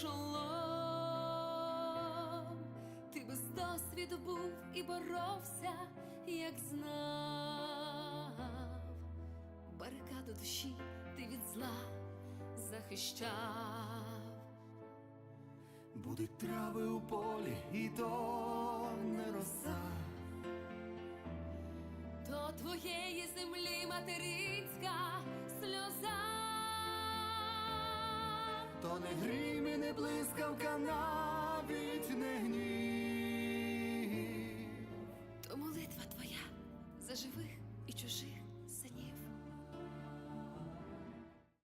шолом. Ти без досвіду був і боровся, як знав. Барикаду душі ти від зла захищав. Будуть трави у полі, і то не роса. До твоєї землі материнська сльоза. То не грім блискавка, навіть не гнів. То молитва твоя за живих і чужих.